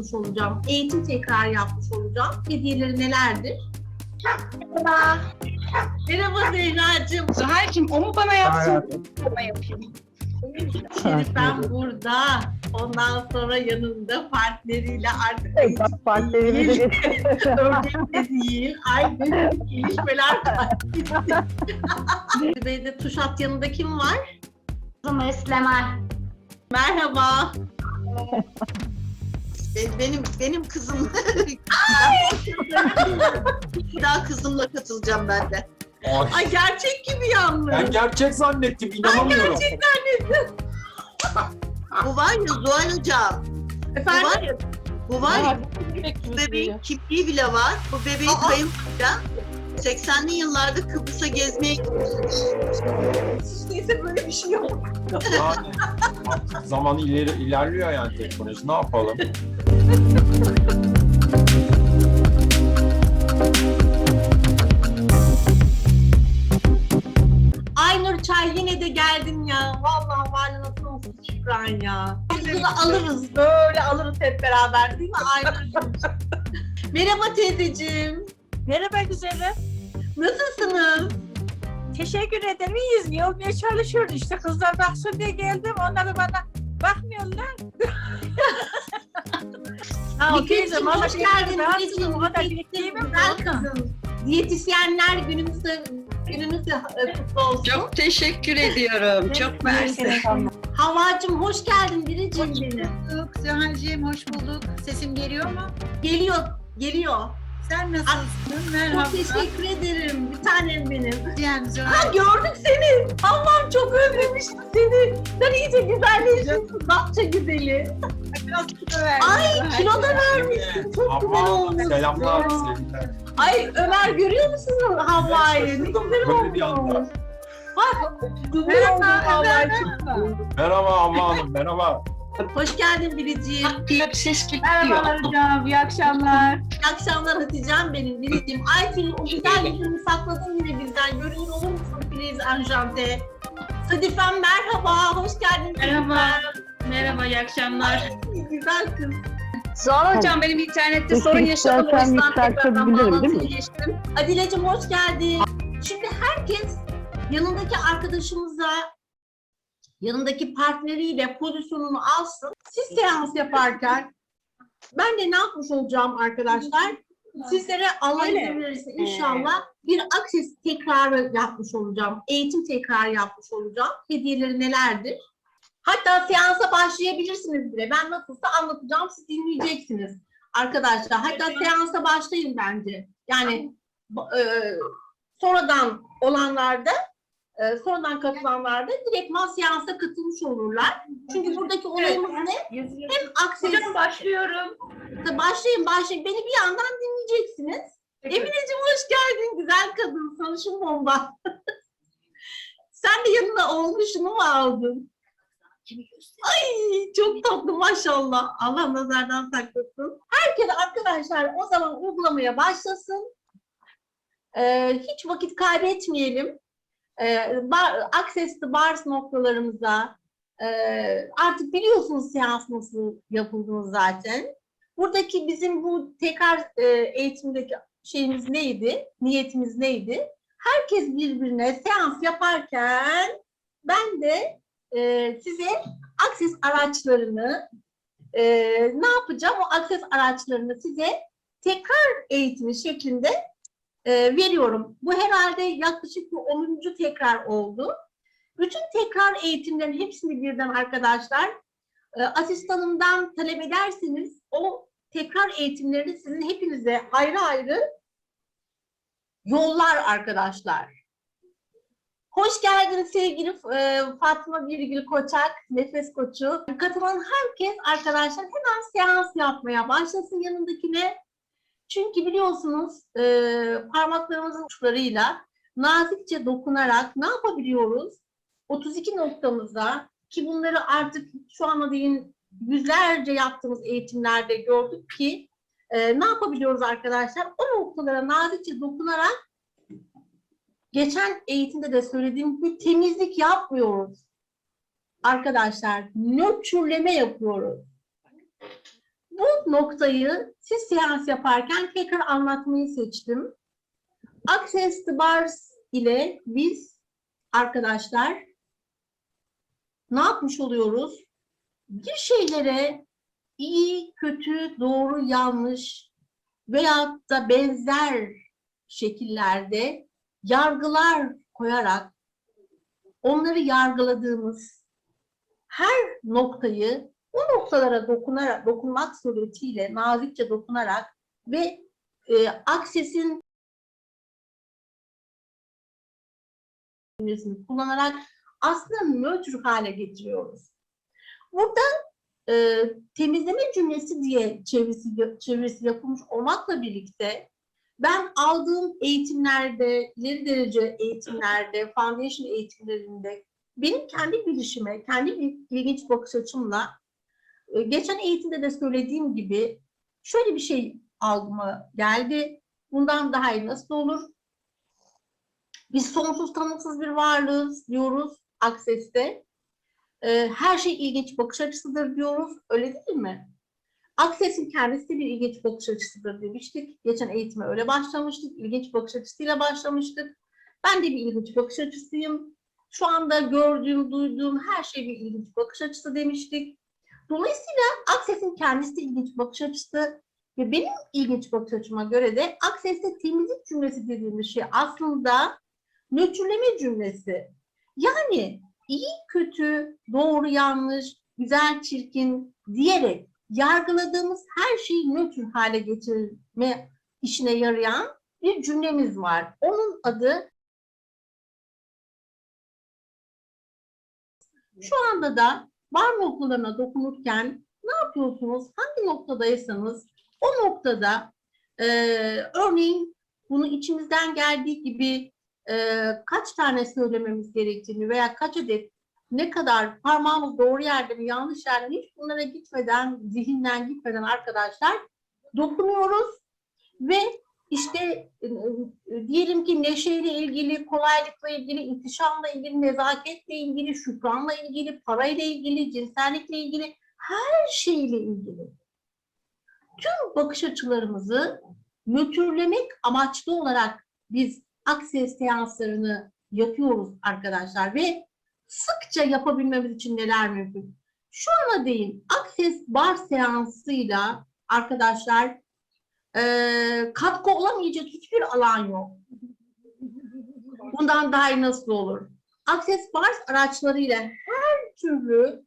yapmış olacağım. Eğitim tekrarı yapmış olacağım. Hediyeleri nelerdir? Merhaba. Merhaba Zehra'cığım. Zuhal'cığım o mu bana yapsın? Bana yapayım. Ben burada. Ondan sonra yanında partneriyle artık değil, geç. örgütte değil. Ay ne gelişmeler var. Beyde Tuşat yanında kim var? Kızım Eslema. Merhaba. Be- Benim benim kızım. Bir daha kızımla katılacağım ben de. Ay, Ay gerçek gibi yalnız. ben gerçek zannettim, inanamıyorum. Bu var ya Zuhal hocam. Bu Efendim? var ya bu var ya bu bebeğin kimliği bile var. Bu bebeğin Aa! kayınvalide 80'li yıllarda Kıbrıs'a gezmeye gitmiş. Neyse böyle bir şey yok. Yani artık zaman ileri ilerliyor yani teknoloji. Ne yapalım? Aynur Çay yine de geldin ya. Vallahi varlığına sonsuz şükran ya. Bunu alırız böyle alırız hep beraber değil mi Aynur'cığım? Merhaba teyzeciğim. Merhaba güzelim. Nasılsınız? Teşekkür ederim. İyiyiz. İyi olmaya çalışıyoruz işte. Kızlar baksın diye geldim. Onlar da bana bakmıyorlar. ha, bana hoş geldin. Güzel kızım. Diyetisyenler günümüz de gününüz de e, kutlu olsun. Çok teşekkür ediyorum. Çok mersi. Havacım hoş geldin biricim benim. bulduk. Zuhal'ciğim hoş bulduk. Sesim geliyor mu? Geliyor, geliyor. Sen nasılsın? Merhaba. Çok teşekkür ederim. Bir tanem benim. Zuhal. Ha gördük seni. Allah'ım çok özlemiştim seni. Sen iyice güzelleşmişsin. Bakça güzeli. Biraz kilo verdim. Ay kilo da vermişsin. Çok güzel olmuş. selamlar, sevgiler. Ay Ömer görüyor musun Havva'yı? Ne güzel olmuş. Bak oldu Havva'yı. Merhaba Havva Hanım, merhaba. Hoş geldin Biricim. Bir ses çıkıyor. Merhabalar hocam. İyi akşamlar. İyi akşamlar Hatice'm benim Biricim. Aytül o güzel yüzünü sakladın yine bizden. Görünür olur musun please Anjante? Sadifem merhaba. Hoş geldin. Merhaba. Merhaba, iyi akşamlar. Ay, Güzel kız. Zuhal Hocam benim internette sorun yaşadım. O yüzden tekrardan bağlantıya mi? geçtim. Adile'cim hoş geldin. Şimdi herkes yanındaki arkadaşımıza yanındaki partneriyle pozisyonunu alsın. Siz seans yaparken ben de ne yapmış olacağım arkadaşlar? Sizlere Allah izin verirse inşallah bir akses tekrarı yapmış olacağım. Eğitim tekrarı yapmış olacağım. Hediyeleri nelerdir? Hatta seansa başlayabilirsiniz bile. Ben nasılsa anlatacağım, siz dinleyeceksiniz arkadaşlar. Hatta seansa başlayın bence. Yani e, sonradan olanlarda, e, sonradan katılanlarda direktman seansa katılmış olurlar. Çünkü buradaki olayımız ne? Hem akses... başlıyorum. Başlayın, başlayın. Beni bir yandan dinleyeceksiniz. Emineciğim hoş geldin. Güzel kadın. Sanışım bomba. Sen de yanına oğluşunu mu aldın? Ay çok tatlı maşallah. Allah nazardan saklasın. Herkes arkadaşlar o zaman uygulamaya başlasın. Ee, hiç vakit kaybetmeyelim. Ee, bar, access to bars noktalarımıza e, artık biliyorsunuz seans nasıl yapıldığını zaten. Buradaki bizim bu tekrar e, eğitimdeki şeyimiz neydi? Niyetimiz neydi? Herkes birbirine seans yaparken ben de e, size akses araçlarını e, ne yapacağım? O akses araçlarını size tekrar eğitimi şeklinde e, veriyorum. Bu herhalde yaklaşık bir 10. tekrar oldu. Bütün tekrar eğitimlerin hepsini birden arkadaşlar e, asistanımdan talep ederseniz o tekrar eğitimlerini sizin hepinize ayrı ayrı yollar arkadaşlar. Hoş geldin sevgili e, Fatma Birgül Koçak, nefes koçu. Katılan herkes arkadaşlar hemen seans yapmaya başlasın yanındakine. Çünkü biliyorsunuz e, parmaklarımızın uçlarıyla nazikçe dokunarak ne yapabiliyoruz? 32 noktamıza ki bunları artık şu ana değin yüzlerce yaptığımız eğitimlerde gördük ki e, ne yapabiliyoruz arkadaşlar? O noktalara nazikçe dokunarak geçen eğitimde de söylediğim gibi temizlik yapmıyoruz. arkadaşlar nötrleme yapıyoruz. Bu noktayı siz seans yaparken tekrar anlatmayı seçtim. Access the bars ile biz arkadaşlar ne yapmış oluyoruz? Bir şeylere iyi, kötü, doğru, yanlış veyahut da benzer şekillerde yargılar koyarak onları yargıladığımız her noktayı o noktalara dokunarak, dokunmak suretiyle, nazikçe dokunarak ve e, aksesin kullanarak aslında nötr hale getiriyoruz. Burada e, temizleme cümlesi diye çevirisi, çevirisi yapılmış olmakla birlikte ben aldığım eğitimlerde, ileri derece eğitimlerde, foundation eğitimlerinde benim kendi bilişime, kendi ilginç bakış açımla e, geçen eğitimde de söylediğim gibi şöyle bir şey algıma geldi. Bundan daha iyi nasıl olur? Biz sonsuz tanımsız bir varlığız diyoruz Akses'te. E, her şey ilginç bakış açısıdır diyoruz. Öyle değil mi? Akses'in kendisi bir ilginç bakış açısıdır demiştik. Geçen eğitime öyle başlamıştık. İlginç bakış açısıyla başlamıştık. Ben de bir ilginç bakış açısıyım. Şu anda gördüğüm, duyduğum her şey bir ilginç bakış açısı demiştik. Dolayısıyla Akses'in kendisi ilginç bakış açısı ve benim ilginç bakış açıma göre de Akses'te temizlik cümlesi dediğimiz şey aslında nötrleme cümlesi. Yani iyi, kötü, doğru, yanlış, güzel, çirkin diyerek yargıladığımız her şeyi nötr hale getirme işine yarayan bir cümlemiz var. Onun adı şu anda da var noktalarına dokunurken ne yapıyorsunuz? Hangi noktadaysanız o noktada e, örneğin bunu içimizden geldiği gibi e, kaç tane söylememiz gerektiğini veya kaç adet ne kadar parmağımız doğru yerde mi yanlış yerde mi hiç bunlara gitmeden, zihinden gitmeden arkadaşlar dokunuyoruz ve işte e, e, diyelim ki neşeyle ilgili, kolaylıkla ilgili, ihtişamla ilgili, nezaketle ilgili, şükranla ilgili, parayla ilgili, cinsellikle ilgili, her şeyle ilgili. Tüm bakış açılarımızı nötrlemek amaçlı olarak biz akses seanslarını yapıyoruz arkadaşlar ve sıkça yapabilmemiz için neler mümkün? Şu ana değin akses bar seansıyla arkadaşlar e, katkı olamayacak hiçbir alan yok. Bundan daha iyi nasıl olur? Akses bar araçlarıyla her türlü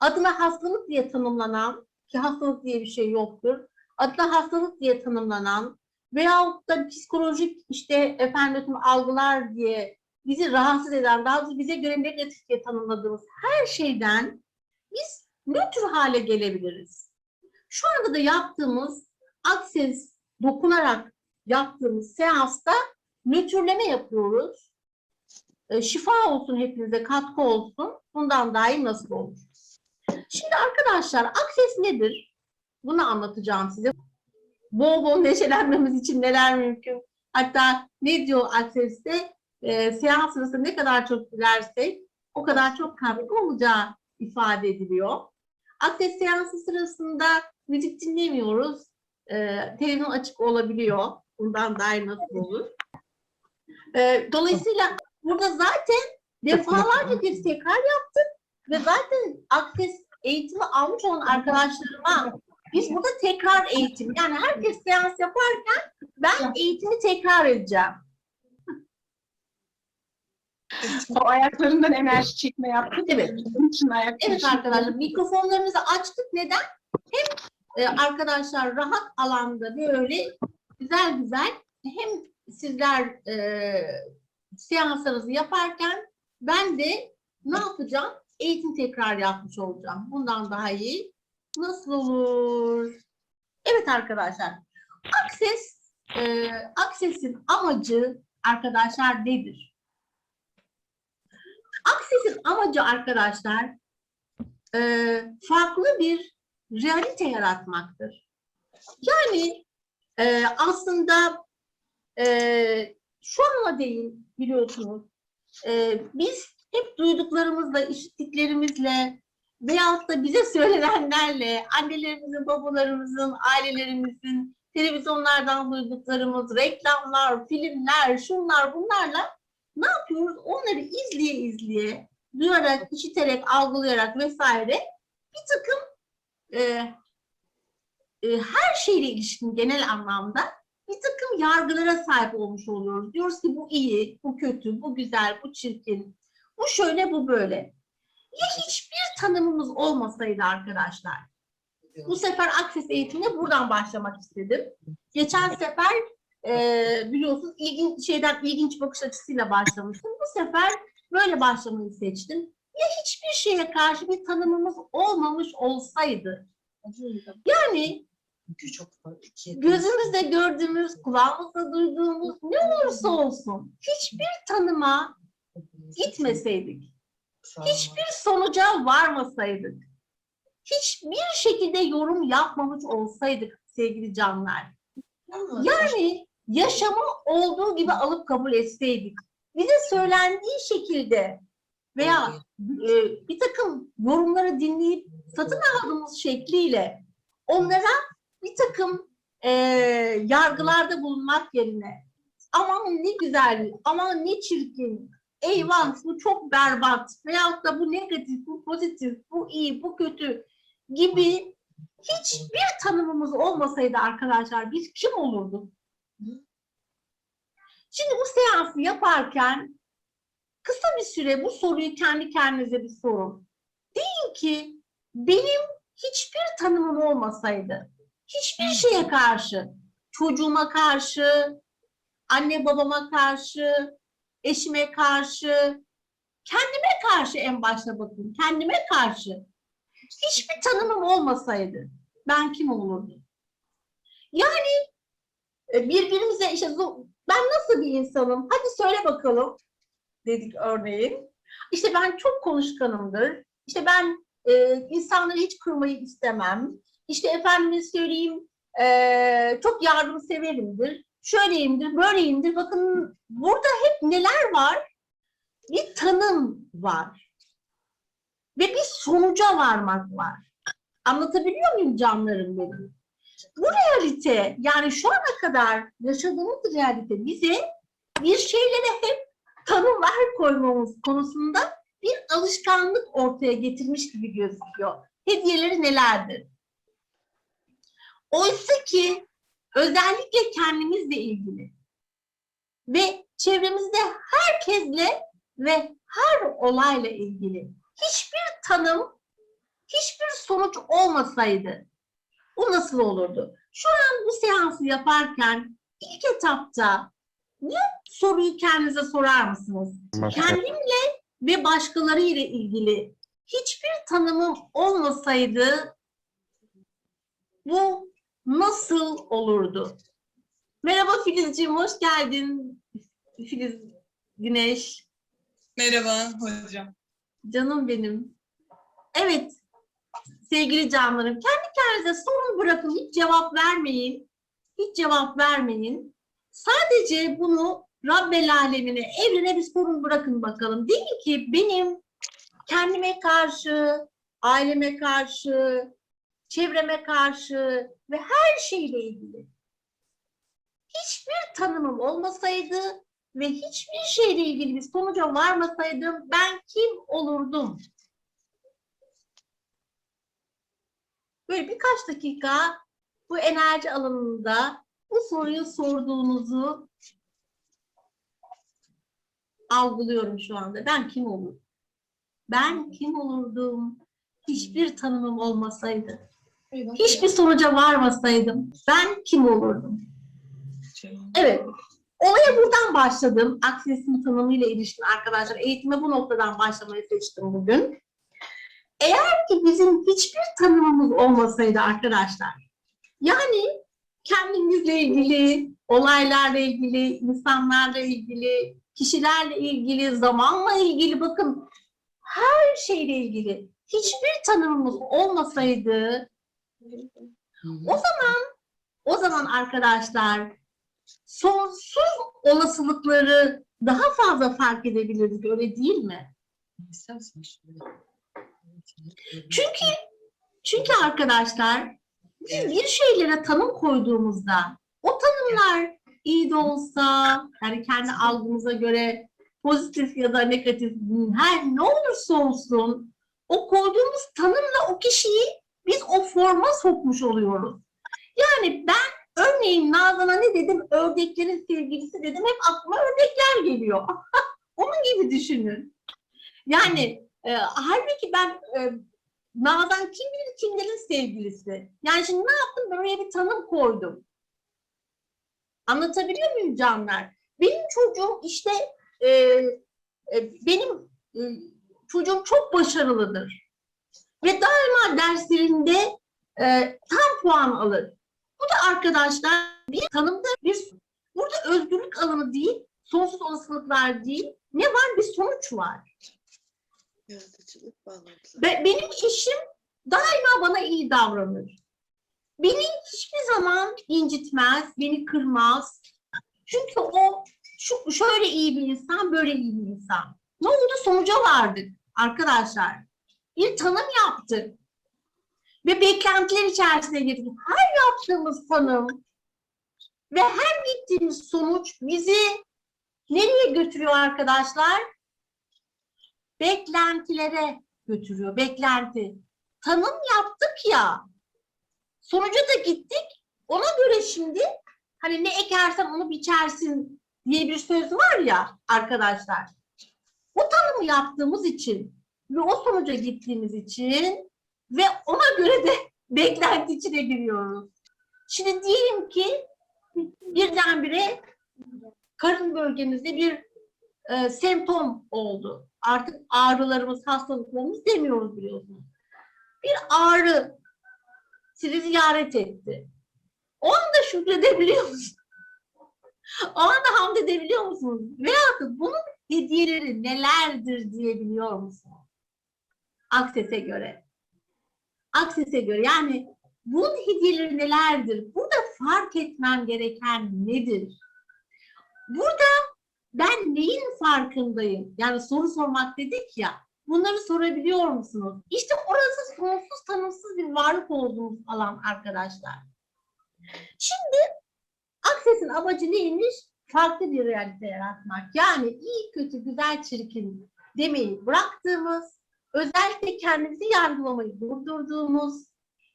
adına hastalık diye tanımlanan ki hastalık diye bir şey yoktur. Adına hastalık diye tanımlanan veyahut da psikolojik işte efendim algılar diye bizi rahatsız eden, daha doğrusu bize göre negatif diye tanımladığımız her şeyden biz nötr hale gelebiliriz. Şu anda da yaptığımız akses dokunarak yaptığımız seansta nötrleme yapıyoruz. E, şifa olsun hepinize, katkı olsun. Bundan iyi nasıl olur? Şimdi arkadaşlar akses nedir? Bunu anlatacağım size. Bol bol neşelenmemiz için neler mümkün? Hatta ne diyor akseste? E, seans sırasında ne kadar çok gülersek o kadar çok katkı olacağı ifade ediliyor. Akses seansı sırasında müzik dinlemiyoruz. E, televizyon açık olabiliyor. Bundan daha nasıl olur? E, dolayısıyla burada zaten defalarca bir tekrar yaptık ve zaten akses eğitimi almış olan arkadaşlarıma biz burada tekrar eğitim yani herkes seans yaparken ben eğitimi tekrar edeceğim. O ayaklarından enerji çekme yaptık. Evet. Bunun için ayak Evet arkadaşlar mikrofonlarımızı açtık. Neden? Hem e, arkadaşlar rahat alanda böyle güzel güzel hem sizler e, seanslarınızı yaparken ben de ne yapacağım? Eğitim tekrar yapmış olacağım. Bundan daha iyi nasıl olur? Evet arkadaşlar. Akses e, Akses'in amacı arkadaşlar nedir? Akses'in amacı arkadaşlar e, farklı bir realite yaratmaktır. Yani e, aslında e, şu ana değin biliyorsunuz e, biz hep duyduklarımızla, işittiklerimizle veyahut da bize söylenenlerle, annelerimizin, babalarımızın, ailelerimizin, televizyonlardan duyduklarımız, reklamlar, filmler, şunlar bunlarla yapıyoruz? Onları izleye izleye, duyarak, işiterek, algılayarak vesaire bir takım e, e, her şeyle ilişkin genel anlamda bir takım yargılara sahip olmuş oluyoruz. Diyoruz ki bu iyi, bu kötü, bu güzel, bu çirkin, bu şöyle, bu böyle. Ya hiçbir tanımımız olmasaydı arkadaşlar? Bu sefer Akses eğitimine buradan başlamak istedim. Geçen sefer e, biliyorsunuz ilginç şeyden ilginç bakış açısıyla başlamıştım. Bu sefer böyle başlamayı seçtim. Ya hiçbir şeye karşı bir tanımımız olmamış olsaydı? Yani gözümüzde gördüğümüz, kulağımızda duyduğumuz ne olursa olsun hiçbir tanıma gitmeseydik, hiçbir sonuca varmasaydık, hiçbir şekilde yorum yapmamış olsaydık sevgili canlar. Yani yaşamı olduğu gibi alıp kabul etseydik, bize söylendiği şekilde veya e, bir takım yorumları dinleyip satın aldığımız şekliyle onlara bir takım e, yargılarda bulunmak yerine aman ne güzel, aman ne çirkin, eyvah bu çok berbat veyahut da bu negatif, bu pozitif, bu iyi, bu kötü gibi hiçbir tanımımız olmasaydı arkadaşlar biz kim olurduk? Şimdi bu seansı yaparken kısa bir süre bu soruyu kendi kendinize bir sorun. Deyin ki benim hiçbir tanımım olmasaydı, hiçbir şeye karşı, çocuğuma karşı, anne babama karşı, eşime karşı, kendime karşı en başta bakın, kendime karşı hiçbir tanımım olmasaydı ben kim olurdum? Yani birbirimize işte ben nasıl bir insanım? Hadi söyle bakalım dedik örneğin. İşte ben çok konuşkanımdır. İşte ben e, insanları hiç kırmayı istemem. İşte efendime söyleyeyim e, çok yardımseverimdir. Şöyleyimdir, böyleyimdir. Bakın burada hep neler var? Bir tanım var. Ve bir sonuca varmak var. Anlatabiliyor muyum canlarım benim? Bu realite yani şu ana kadar yaşadığımız realite bize bir şeylere hep tanımlar koymamız konusunda bir alışkanlık ortaya getirmiş gibi gözüküyor. Hediyeleri nelerdir? Oysa ki özellikle kendimizle ilgili ve çevremizde herkesle ve her olayla ilgili hiçbir tanım, hiçbir sonuç olmasaydı bu nasıl olurdu? Şu an bu seansı yaparken ilk etapta bu soruyu kendinize sorar mısınız? Kendimle ve başkaları ile ilgili hiçbir tanımım olmasaydı bu nasıl olurdu? Merhaba Filizciğim, hoş geldin. Filiz Güneş, Merhaba hocam. canım benim. Evet, sevgili canlarım, kendi kendinize sorun bırakın, hiç cevap vermeyin. Hiç cevap vermeyin. Sadece bunu Rabbel alemine, evrene bir sorun bırakın bakalım. Deyin ki benim kendime karşı, aileme karşı, çevreme karşı ve her şeyle ilgili hiçbir tanımım olmasaydı ve hiçbir şeyle ilgili bir sonuca varmasaydım ben kim olurdum? Böyle birkaç dakika bu enerji alanında bu soruyu sorduğunuzu algılıyorum şu anda. Ben kim olurdum? Ben kim olurdum? Hiçbir tanımım olmasaydı. Hiçbir sonuca varmasaydım ben kim olurdum? Evet. Olaya buradan başladım. Akses'in tanımıyla ilişkin arkadaşlar. Eğitime bu noktadan başlamayı seçtim bugün. Eğer ki bizim hiçbir tanımımız olmasaydı arkadaşlar, yani kendimizle ilgili, olaylarla ilgili, insanlarla ilgili, kişilerle ilgili, zamanla ilgili, bakın her şeyle ilgili hiçbir tanımımız olmasaydı, o zaman o zaman arkadaşlar sonsuz olasılıkları daha fazla fark edebilirdik öyle değil mi? Çünkü çünkü arkadaşlar biz bir şeylere tanım koyduğumuzda o tanımlar iyi de olsa yani kendi algımıza göre pozitif ya da negatif her ne olursa olsun o koyduğumuz tanımla o kişiyi biz o forma sokmuş oluyoruz. Yani ben örneğin Nazan'a ne dedim? Ördeklerin sevgilisi dedim. Hep aklıma ördekler geliyor. Onun gibi düşünün. Yani e, halbuki ben e, Nazan kim bilir kimlerin sevgilisi. Yani şimdi ne yaptım? Ben oraya bir tanım koydum. Anlatabiliyor muyum canlar? Benim çocuğum işte e, e, benim e, çocuğum çok başarılıdır. Ve daima derslerinde e, tam puan alır. Bu da arkadaşlar bir tanımda bir burada özgürlük alanı değil, sonsuz olasılıklar değil. Ne var? Bir sonuç var. Yaratıcılık bağlantısı. Be- benim eşim daima bana iyi davranır. Beni hiçbir zaman incitmez, beni kırmaz. Çünkü o şu, şöyle iyi bir insan, böyle iyi bir insan. Ne oldu? Sonuca vardık arkadaşlar. Bir tanım yaptık. Ve beklentiler içerisine girdik. Her yaptığımız tanım ve her gittiğimiz sonuç bizi nereye götürüyor arkadaşlar? Beklentilere götürüyor. Beklenti. Tanım yaptık ya. Sonuca da gittik. Ona göre şimdi hani ne ekersen onu biçersin diye bir söz var ya arkadaşlar. O tanımı yaptığımız için ve o sonuca gittiğimiz için ve ona göre de beklenti içine giriyoruz. Şimdi diyelim ki birdenbire karın bölgemizde bir e, semptom oldu. Artık ağrılarımız, hastalıklarımız demiyoruz biliyorsunuz. Bir ağrı sizi ziyaret etti. O anda şükredebiliyor musunuz? O anda hamd edebiliyor musunuz? Veyahut da bunun hediyeleri nelerdir diyebiliyor musunuz? Aksese göre. Aksese göre yani bunun hediyeleri nelerdir? Burada fark etmem gereken nedir? Burada ben neyin farkındayım? Yani soru sormak dedik ya. Bunları sorabiliyor musunuz? İşte orası sonsuz tanımsız bir varlık olduğumuz alan arkadaşlar. Şimdi Akses'in amacı neymiş? Farklı bir realite yaratmak. Yani iyi, kötü, güzel, çirkin demeyi bıraktığımız, özellikle kendimizi yargılamayı durdurduğumuz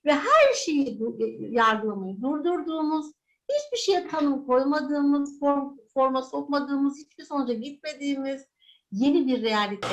ve her şeyi du- yargılamayı durdurduğumuz, hiçbir şeye tanım koymadığımız, form, forma sokmadığımız, hiçbir sonuca gitmediğimiz yeni bir realite.